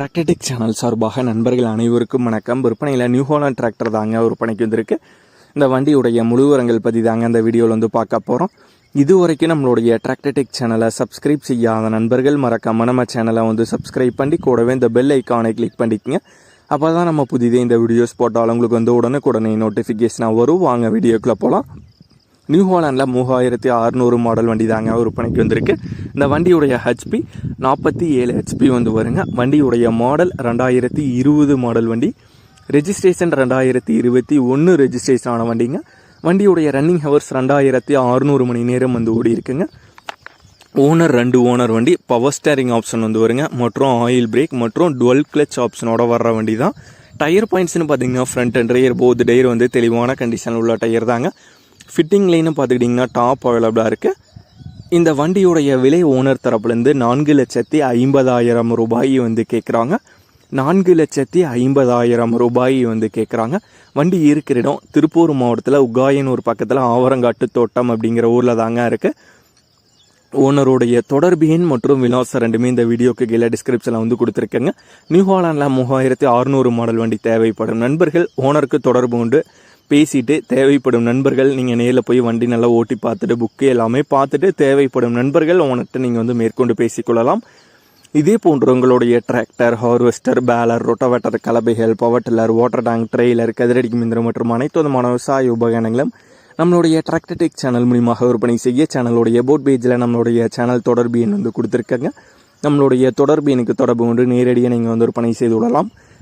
டிராக்டர்டிக் channel சார்பாக நண்பர்கள் அனைவருக்கும் வணக்கம். விற்பனையில் நியூ ஹாலண்ட் டிராக்டர் தாங்க விற்பனைக்கு வந்திருக்கு. இந்த வண்டியுடைய முழுவரங்கள் பற்றி தாங்க இந்த வீடியோவில் வந்து பார்க்க போகிறோம் இது வரைக்கும் நம்மளுடைய டிராக்டர்டிக் சேனலை சப்ஸ்கிரைப் செய்யாத நண்பர்கள் மறக்காம நம்ம சேனலை வந்து சப்ஸ்கிரைப் பண்ணி கூடவே இந்த பெல் ஐக்கானை கிளிக் பண்ணிக்கங்க. அப்போ தான் நம்ம புதிதே இந்த வீடியோஸ் போட்டாலும் உங்களுக்கு வந்து உடனுக்குடனே நோட்டிஃபிகேஷனாக வரும். வாங்க வீடியோக்குள்ளே போகலாம் நியூ ஹாலாண்டில் மூவாயிரத்தி அறநூறு மாடல் வண்டி தாங்க விற்பனைக்கு வந்திருக்கு. இந்த வண்டியுடைய ஹெச்பி நாற்பத்தி ஏழு ஹெச்பி வந்து வருங்க. வண்டியுடைய மாடல் ரெண்டாயிரத்தி இருபது மாடல் வண்டி. ரெஜிஸ்ட்ரேஷன் ரெண்டாயிரத்தி இருபத்தி ஒன்று ரெஜிஸ்ட்ரேஷன் ஆன வண்டிங்க. வண்டியுடைய ரன்னிங் ஹவர்ஸ் ரெண்டாயிரத்தி அறுநூறு மணி நேரம் வந்து ஓடி இருக்குங்க ஓனர் ரெண்டு ஓனர் வண்டி. பவர் ஸ்டேரிங் ஆப்ஷன் வந்து வருங்க. மற்றும் ஆயில் பிரேக் மற்றும் டுவெல் கிளச் ஆப்ஷனோட வர்ற வண்டி தான் டயர் பாயிண்ட்ஸ்னு பார்த்தீங்கன்னா front and rear both tyre வந்து தெளிவான கண்டிஷனில் உள்ள டயர் தாங்க. ஃபிட்டிங்லேன்னு பார்த்துக்கிட்டிங்கன்னா டாப் அவைலபிளாக இருக்குது இந்த வண்டியுடைய விலை ஓனர் தரப்புலேருந்து நான்கு லட்சத்தி ஐம்பதாயிரம் ரூபாய் வந்து கேட்குறாங்க நான்கு லட்சத்தி ஐம்பதாயிரம் ரூபாய் வந்து கேட்குறாங்க வண்டி இருக்கிற இடம் திருப்பூர் மாவட்டத்தில் உகாயனூர் பக்கத்தில் ஆவரங்காட்டு தோட்டம் அப்படிங்கிற ஊரில் தாங்க இருக்குது ஓனருடைய தொடர்பு எண் மற்றும் விலாசம் ரெண்டுமே இந்த வீடியோக்கு கீழே டிஸ்கிரிப்ஷனில் வந்து கொடுத்துருக்கேங்க. நியூ ஹாலாண்டில் மூவாயிரத்தி அறுநூறு மாடல் வண்டி தேவைப்படும். நண்பர்கள் ஓனருக்கு தொடர்பு கொண்டு பேசிட்டு தேவைப்படும் நண்பர்கள் நீங்கள் நேரில் போய் வண்டி நல்லா ஓட்டி பார்த்துட்டு புக்கு எல்லாமே பார்த்துட்டு தேவைப்படும் நண்பர்கள் உன்கிட்ட நீங்கள் வந்து மேற்கொண்டு பேசிக்கொள்ளலாம். இதே போன்ற உங்களுடைய tractor harvester baler rotavator கலபைகள் power tiller water tank trailer கதிரடி மிந்திரம் மற்றும் அனைத்து விதமான விவசாய உபகரணங்களும் நம்மளுடைய டிராக்டர்டெக் சேனல் மூலியமாக விற்பனை செய்ய சேனலுடைய போட் பேஜில் நம்மளுடைய சேனல் தொடர்பு எண் வந்து கொடுத்துருக்காங்க. நம்மளுடைய தொடர்பு எனக்கு தொடர்பு கொண்டு நேரடியாக நீங்கள் வந்து விற்பனை செய்து விடலாம்